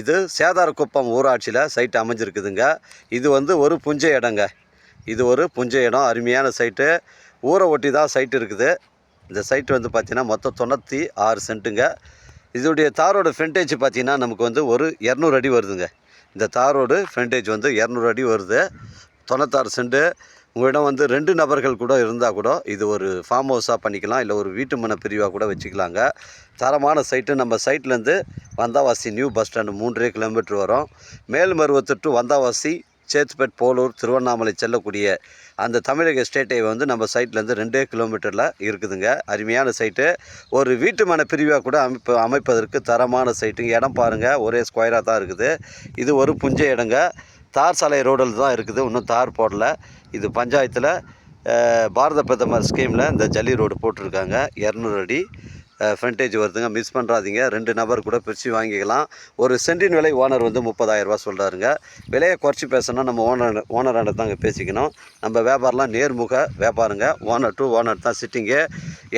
இது சேதாரக்குப்பம் ஊராட்சியில் சைட்டு அமைஞ்சிருக்குதுங்க. இது வந்து ஒரு புஞ்சை இடங்க. இது ஒரு புஞ்ச இடம் அருமையான சைட்டு ஊரை ஒட்டி தான் சைட் இருக்குது. இந்த சைட்டு வந்து பார்த்திங்கன்னா மொத்தம் தொண்ணூற்றி ஆறு சென்ட்டுங்க இதோடைய தாரோட ஃப்ரண்டேஜ் பார்த்திங்கன்னா நமக்கு வந்து ஒரு இரநூறு அடி வருதுங்க. இந்த தாரோடு ஃப்ரண்டேஜ் வந்து இரநூறு அடி வருது. தொண்ணூத்தாறு சென்ட்டு உங்களிடம் வந்து ரெண்டு நபர்கள் கூட இருந்தால் கூட இது ஒரு ஃபார்ம் ஹவுஸாக பண்ணிக்கலாம் இல்லை ஒரு வீட்டு மன பிரிவாக கூட வச்சுக்கலாங்க. தரமான சைட்டு நம்ம சைட்லேருந்து வந்தாவாசி நியூ பஸ் ஸ்டாண்டு மூன்றே கிலோமீட்டர் வரும். மேல்மருவத்தூர் டு வந்தாவாசி சேத்துப்பேட் போலூர் திருவண்ணாமலை செல்லக்கூடிய அந்த தமிழக ஸ்டேட்டை வந்து நம்ம சைட்லேருந்து ரெண்டே கிலோமீட்டரில் இருக்குதுங்க. அருமையான சைட்டு ஒரு வீட்டு மன பிரிவாக கூட அமைப்பு அமைப்பதற்கு தரமான சைட்டு இடம் பாருங்கள் ஒரே ஸ்கொயராக தான் இருக்குது. இது ஒரு புஞ்ச இடங்க. தார் சாலை ரோடில் தான் இருக்குது. இன்னும் தார் போடல. இது பஞ்சாயத்தில் பாரத பிரதமர் ஸ்கீமில் இந்த ஜல்லி ரோடு போட்டிருக்காங்க. இரநூறு அடி ஃப்ரண்டேஜ் வருதுங்க. மிஸ் பண்ணுறாதீங்க ரெண்டு நபர் கூட பிரித்து வாங்கிக்கலாம். ஒரு சென்டின் விலை ஓனர் வந்து முப்பதாயிரரூபா சொல்கிறாருங்க விலையை குறைச்சி பேசணும்னா நம்ம ஓனர் ஓனரான தாங்க பேசிக்கணும். நம்ம வியாபாரம்லாம் நேர்முக வியாபாருங்க. ஓனர் டு ஓனர் தான் சிட்டிங்கு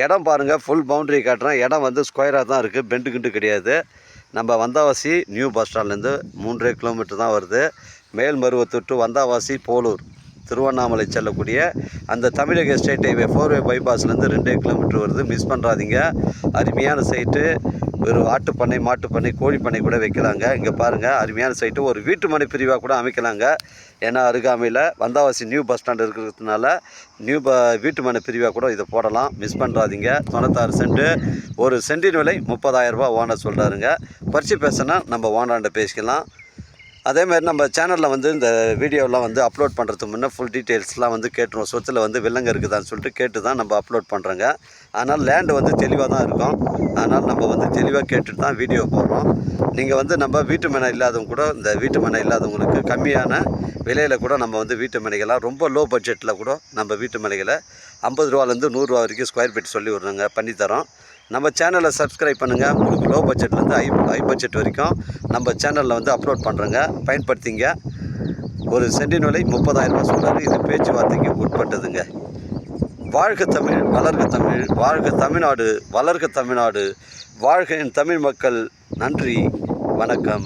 இடம் பாருங்கள் ஃபுல் பவுண்ட்ரி காட்டுறேன். இடம் வந்து ஸ்கொயராக தான் இருக்குது பெண்டு கிண்டு கிடையாது. நம்ம வந்தாவாசி நியூ பஸ் ஸ்டாண்ட்லேருந்து மூன்றே கிலோமீட்டர் தான் வருது. மேல்மருவத்தூர் டு வந்தாவாசி போலூர் திருவண்ணாமலை செல்லக்கூடிய அந்த தமிழக ஸ்டேட் ஹைவே ஃபோர்வே பைபாஸ்லேருந்து ரெண்டே கிலோமீட்டர் வருது. மிஸ் பண்ணுறாதீங்க அருமையான சைட்டு ஒரு ஆட்டுப்பண்ணை மாட்டுப்பண்ணை கோழிப்பண்ணை கூட வைக்கலாங்க. இங்கே பாருங்கள் அருமையான சைட்டு ஒரு வீட்டு மனை பிரிவாக கூட அமைக்கலாங்க. ஏன்னா அருகாமையில் வந்தாவாசி நியூ பஸ் ஸ்டாண்ட் இருக்கிறதுனால நியூ ப வீட்டு மனை பிரிவாக கூட இதை போடலாம். மிஸ் பண்ணுறாதீங்க தொண்ணூத்தாறு சென்ட்டு ஒரு சென்டின் விலை முப்பதாயிரரூபா ஓனர் சொல்கிறாருங்க பறித்து பேசினா நம்ம ஓனராண்ட பேசிக்கலாம். அதே மாதிரி நம்ம சேனலில் வந்து இந்த வீடியோலாம் வந்து அப்லோட் பண்ணுறதுக்கு முன்னே ஃபுல் டீட்டெயில்ஸ்லாம் வந்து கேட்டுருவோம். சொத்தில் வந்து வில்லங்க இருக்குதான்னு சொல்லிட்டு கேட்டு தான் நம்ம அப்லோட் பண்ணுறோங்க அதனால் லேண்டு வந்து தெளிவாக தான் இருக்கும். அதனால் நம்ம வந்து தெளிவாக கேட்டுட்டு தான் வீடியோ போடுறோம். நீங்கள் வந்து நம்ம வீட்டு மனை இல்லாதவங்க கூட இந்த வீட்டு மனை இல்லாதவங்களுக்கு கம்மியான விலையில் கூட நம்ம வந்து வீட்டு மனைகளாக ரொம்ப லோ பட்ஜெட்டில் கூட நம்ம வீட்டு மனைகளை ஐம்பது ரூபாலேருந்து நூறுரூவா வரைக்கும் ஸ்கொயர் ஃபீட் சொல்லி விட்றோங்க பண்ணித்தரோம் நம்ம சேனலை சப்ஸ்கிரைப் பண்ணுங்கள் உங்களுக்கு லோ பட்ஜெட்லேருந்து ஹை ஹை பட்ஜெட் வரைக்கும் நம்ம சேனலில் வந்து அப்லோட் பண்ணுறோங்க பயன்படுத்திங்க. ஒரு சென்டின் விலை முப்பதாயிரம் சொல்கிறாரு இது பேச்சுவார்த்தைக்கு உட்பட்டதுங்க. வாழ்க தமிழ் வளர்க தமிழ் வாழ்க தமிழ்நாடு வளர்க தமிழ்நாடு வாழ்க என் தமிழ் மக்கள். நன்றி. வணக்கம்.